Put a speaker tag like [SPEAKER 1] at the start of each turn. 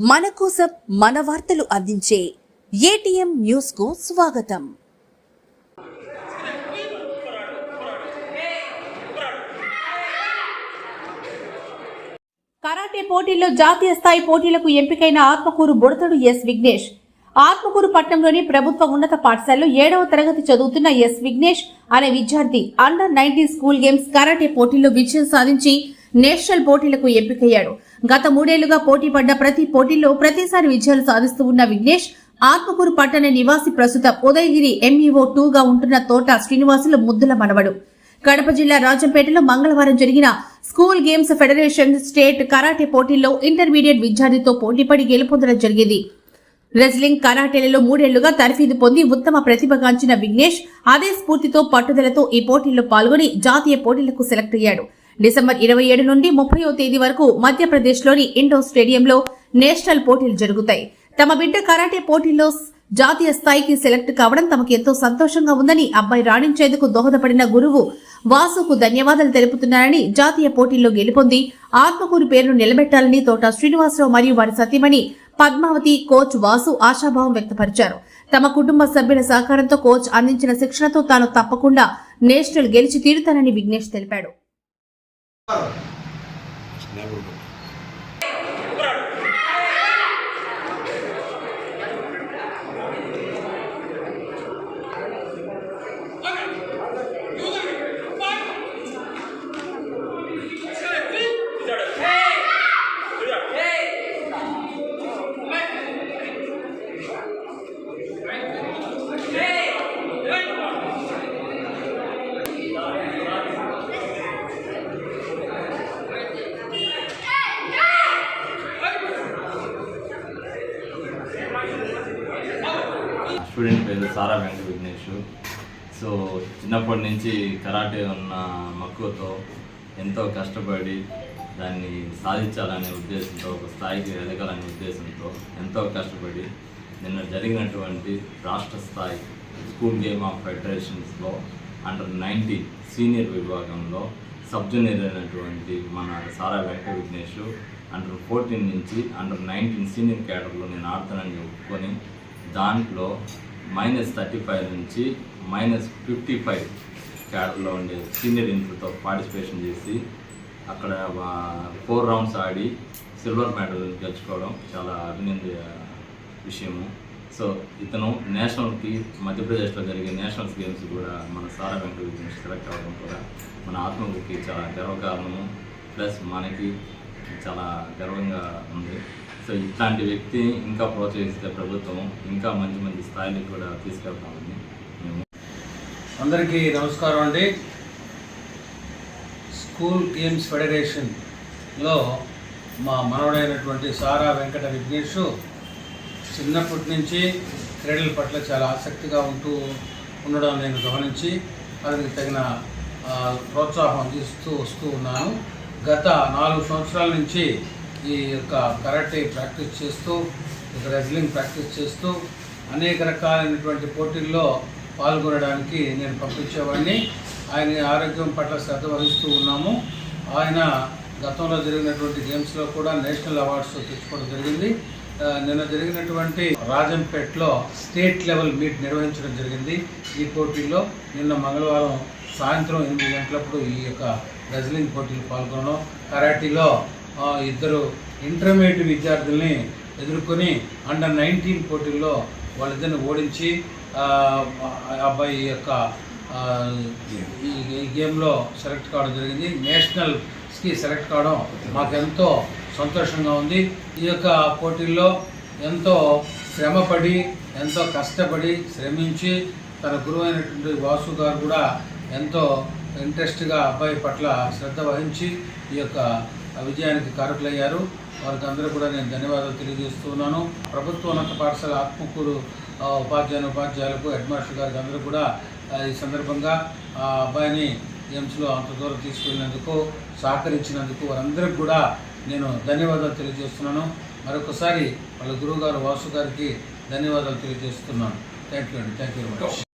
[SPEAKER 1] మన కోసం మన వార్తలు అందించే ఏటీఎం న్యూస్కు స్వాగతం.
[SPEAKER 2] కరాటే పోటీల్లో జాతీయ స్థాయి పోటీలకు ఎంపికైన ఆత్మకూరు బుడతడు ఎస్ విఘ్నేష్. ఆత్మకూరు పట్టణంలోని ప్రభుత్వ ఉన్నత పాఠశాలలో ఏడవ తరగతి చదువుతున్న ఎస్ విఘ్నేష్ అనే విద్యార్థి under nineteen school games karate పోటీల్లో విజయం సాధించి నేషనల్ పోటీలకు ఎంపికయ్యాడు. గత మూడేళ్ళుగా పోటీ పడ్డ ప్రతి పోటీల్లో ప్రతిసారి విజయాలు సాధిస్తూ ఉన్న విఘ్నేష్ ఆత్మకూరు పట్టణ నివాసి ప్రస్తుతం ఉదయగిరి ఎంఈఓ టూగా ఉంటున్న తోట శ్రీనివాసుల ముద్దుల మనవడు. కడప జిల్లా రాజంపేటలో మంగళవారం జరిగిన school games federation state karate పోటీల్లో ఇంటర్మీడియట్ విద్యార్థితో పోటీపడి గెలుపొందడం జరిగింది. రెజ్లింగ్ కరాటేలలో మూడేళ్ళుగా తర్ఫీదు పొంది ఉత్తమ ప్రతిభగాంచిన విఘ్నేష్ అదే స్ఫూర్తితో పట్టుదలతో ఈ పోటీల్లో పాల్గొని జాతీయ పోటీలకు సెలెక్ట్ అయ్యాడు. డిసెంబర్ ఇరవై ఏడు నుండి ముప్పయో తేదీ వరకు మధ్యప్రదేశ్లోని ఇండోర్ స్టేడియంలో నేషనల్ పోటీలు జరుగుతాయి. తమ బిడ్డ కరాటే పోటీల్లో జాతీయ స్థాయికి సెలెక్ట్ కావడం తమకు ఎంతో సంతోషంగా ఉందని అబ్బాయి రాణించేందుకు దోహదపడిన గురువు వాసుకు ధన్యవాదాలు తెలుపుతున్నారని జాతీయ పోటీల్లో గెలుపొంది ఆత్మకూరు పేరును నిలబెట్టాలని తోట శ్రీనివాసరావు మరియు వారి సతీమణి పద్మావతి కోచ్ వాసు ఆశాభావం వ్యక్తపరిచారు. తమ కుటుంబ సభ్యుల సహకారంతో కోచ్ అందించిన శిక్షణతో తాను తప్పకుండా నేషనల్ గెలిచి తీరుతానని విఘ్నేష్ తెలిపాడు. It's never good.
[SPEAKER 3] స్టూడెంట్ పేరు సారా వెంకట విఘ్నేష్. సో చిన్నప్పటి నుంచి కరాటే ఉన్న మక్కువతో ఎంతో కష్టపడి దాన్ని సాధించాలనే ఉద్దేశంతో ఒక స్థాయికి ఎదగాలనే ఉద్దేశంతో ఎంతో కష్టపడి నిన్న జరిగినటువంటి రాష్ట్ర స్థాయి స్కూల్ గేమ్ ఆఫ్ ఫెడరేషన్స్లో అండర్ నైన్టీ సీనియర్ విభాగంలో సబ్ జూనియర్ అయినటువంటి మన సారా వెంకట విఘ్నేష్ అండర్ ఫోర్టీన్ నుంచి అండర్ నైన్టీన్ సీనియర్ క్యాడర్లో నేను ఆడతానని ఒప్పుకొని దాంట్లో మైనస్ థర్టీ ఫైవ్ నుంచి మైనస్ ఫిఫ్టీ ఫైవ్ క్యాడర్లో ఉండే సీనియర్ ఇంటర్తో పార్టిసిపేషన్ చేసి అక్కడ ఫోర్ రౌండ్స్ ఆడి సిల్వర్ మెడల్ గెలుచుకోవడం చాలా అభినందన విషయము. సో ఇతను నేషనల్కి మధ్యప్రదేశ్లో జరిగే నేషనల్స్ గేమ్స్ కూడా మన సారా వెంకట విఘ్నేష్ సెలెక్ట్ అవ్వడం కూడా మన ఆత్మకి చాలా గర్వకారణము. ప్లస్ మనకి చాలా గర్వంగా ఉంది. సో ఇట్లాంటి వ్యక్తి ఇంకా ప్రోత్సహిస్తే ప్రభుత్వం ఇంకా మంచి మంచి స్థాయిని కూడా తీసుకెళ్తామని మేము
[SPEAKER 4] అందరికీ నమస్కారం అండి. స్కూల్ గేమ్స్ ఫెడరేషన్లో మా మనవడైనటువంటి సారా వెంకట విఘ్నేష్ చిన్నప్పటి నుంచి క్రీడల పట్ల చాలా ఆసక్తిగా ఉంటూ ఉండడం నేను గమనించి అతనికి తగిన ప్రోత్సాహం అందిస్తూ వస్తూ ఉన్నాను. గత నాలుగు సంవత్సరాల నుంచి ఈ యొక్క కరాటే ప్రాక్టీస్ చేస్తూ రెజ్లింగ్ ప్రాక్టీస్ చేస్తూ అనేక రకాలైనటువంటి పోటీల్లో పాల్గొనడానికి నేను పంపించేవాడిని. ఆయన ఆరోగ్యం పట్ల శ్రద్ధ వహిస్తూ ఉన్నాము. ఆయన గతంలో జరిగినటువంటి గేమ్స్లో కూడా నేషనల్ అవార్డ్స్ తెచ్చుకోవడం జరిగింది. నిన్న జరిగినటువంటి రాజంపేటలో స్టేట్ లెవెల్ మీట్ నిర్వహించడం జరిగింది ఈ పోటీల్లో. నిన్న మంగళవారం సాయంత్రం ఎనిమిది గంటలప్పుడు ఈ యొక్క రెజ్లింగ్ పోటీలు పాల్గొనడం. కరాటీలో ఇద్దరు ఇంటర్మీడియట్ విద్యార్థుల్ని ఎదుర్కొని అండర్ నైన్టీన్ పోటీల్లో వాళ్ళిద్దరిని ఓడించి అబ్బాయి యొక్క ఈ ఈ గేమ్లో సెలెక్ట్ కావడం జరిగింది. నేషనల్స్కి సెలెక్ట్ కావడం మాకెంతో సంతోషంగా ఉంది. ఈ యొక్క పోటీల్లో ఎంతో శ్రమపడి ఎంతో కష్టపడి శ్రమించి తన గురువు అయినటువంటి వాసు గారు కూడా ఎంతో ఇంట్రెస్ట్గా అబ్బాయి పట్ల శ్రద్ధ వహించి ఈ యొక్క విజయానికి కారకులయ్యారు. వారికి అందరూ కూడా నేను ధన్యవాదాలు తెలియజేస్తున్నాను. ప్రభుత్వోన్నత పాఠశాల ఆత్మకూరు ఆ, ఉపాధ్యాయుని ఉపాధ్యాయులకు హెడ్ మాస్టర్ గారికి అందరూ కూడా ఈ సందర్భంగా ఆ అబ్బాయిని గేమ్స్లో అంత దూరం తీసుకెళ్ళినందుకు సహకరించినందుకు వారందరికీ కూడా నేను ధన్యవాదాలు తెలియజేస్తున్నాను. మరొకసారి వాళ్ళ గురువు గారు వాసు గారికి ధన్యవాదాలు తెలియజేస్తున్నాను. థ్యాంక్ యూ అండి. Thank you very much.